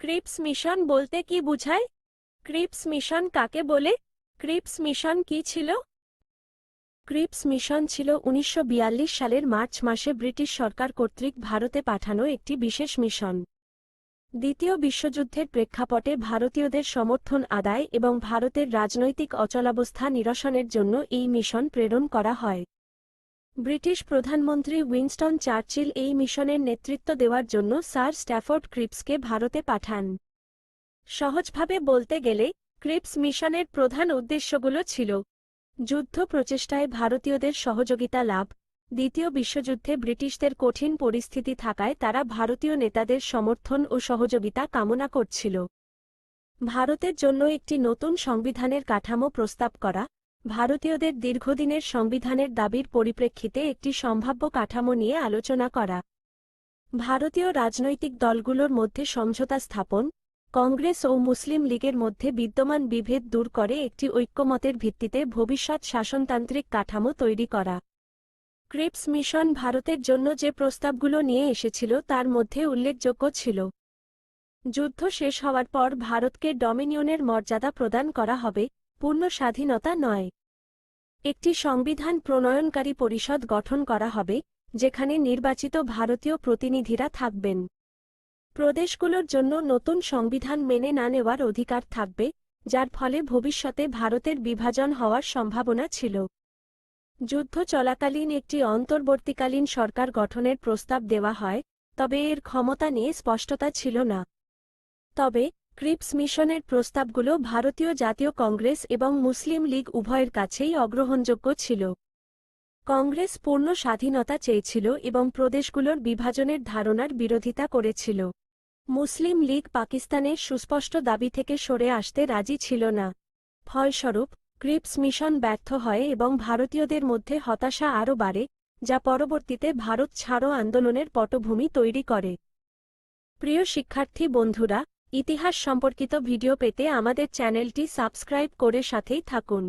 Cripps mission বলতে কি বুঝায়? ক্রিপস মিশন কাকে বলে? ক্রিপস মিশন কি ছিল? ক্রিপস মিশন ছিল উনিশশো বিয়াল্লিশ সালের মার্চ মাসে ব্রিটিশ সরকার কর্তৃক ভারতে পাঠানো একটি বিশেষ মিশন। দ্বিতীয় বিশ্বযুদ্ধের প্রেক্ষাপটে ভারতীয়দের সমর্থন আদায় এবং ভারতের রাজনৈতিক অচলাবস্থা নিরসনের জন্য এই মিশন প্রেরণ করা হয়। ব্রিটিশ প্রধানমন্ত্রী উইনস্টন চার্চিল এই মিশনের নেতৃত্ব দেওয়ার জন্য স্যার স্ট্যাফোর্ড ক্রিপসকে ভারতে পাঠান। সহজভাবে বলতে গেলে, ক্রিপস মিশনের প্রধান উদ্দেশ্যগুলো ছিল, যুদ্ধ প্রচেষ্টায় ভারতীয়দের সহযোগিতা লাভ, দ্বিতীয় বিশ্বযুদ্ধে ব্রিটিশদের কঠিন পরিস্থিতি থাকায় তারা ভারতীয় নেতাদের সমর্থন ও সহযোগিতা কামনা করছিল। ভারতের জন্য একটি নতুন সংবিধানের কাঠামো প্রস্তাব করা ভারতীয়দের দীর্ঘদিনের সংবিধানের দাবির পরিপ্রেক্ষিতে একটি সম্ভাব্য কাঠামো নিয়ে আলোচনা করা। ভারতীয় রাজনৈতিক দলগুলোর মধ্যে সমঝোতা স্থাপন, কংগ্রেস ও মুসলিম লীগের মধ্যে বিদ্যমান বিভেদ দূর করে একটি ঐক্যমতের ভিত্তিতে ভবিষ্যৎ শাসনতান্ত্রিক কাঠামো তৈরি করা। ক্রিপস মিশন ভারতের জন্য যে প্রস্তাবগুলো নিয়ে এসেছিল তার মধ্যে উল্লেখযোগ্য ছিল। যুদ্ধ শেষ হওয়ার পর ভারতকে ডমিনিয়নের মর্যাদা প্রদান করা হবে, পূর্ণ স্বাধীনতা নয়। একটি সংবিধান প্রণয়নকারী পরিষদ গঠন করা হবে, যেখানে নির্বাচিত ভারতীয় প্রতিনিধিরা থাকবেন। প্রদেশগুলোর জন্য নতুন সংবিধান মেনে না নেওয়ার অধিকার থাকবে, যার ফলে ভবিষ্যতে ভারতের বিভাজন হওয়ার সম্ভাবনা ছিল। যুদ্ধ চলাকালীন একটি অন্তর্বর্তীকালীন সরকার গঠনের প্রস্তাব দেওয়া হয়, তবে এর ক্ষমতা নিয়ে স্পষ্টতা ছিল না। তবে ক্রিপস মিশনের প্রস্তাবগুলো ভারতীয় জাতীয় কংগ্রেস এবং মুসলিম লীগ উভয়ের কাছেই অগ্রহণযোগ্য ছিল। কংগ্রেস পূর্ণ স্বাধীনতা চেয়েছিল এবং প্রদেশগুলোর বিভাজনের ধারণার বিরোধিতা করেছিল। মুসলিম লীগ পাকিস্তানের সুস্পষ্ট দাবি থেকে সরে আসতে রাজি ছিল না। ফলস্বরূপ, ক্রিপস মিশন ব্যর্থ হয় এবং ভারতীয়দের মধ্যে হতাশা আরও বাড়ে, যা পরবর্তীতে ভারত ছাড়ো আন্দোলনের পটভূমি তৈরি করে। প্রিয় শিক্ষার্থী বন্ধুরা ইতিহাস সম্পর্কিত ভিডিও পেতে আমাদের চ্যানেলটি সাবস্ক্রাইব করে সাথেই থাকুন।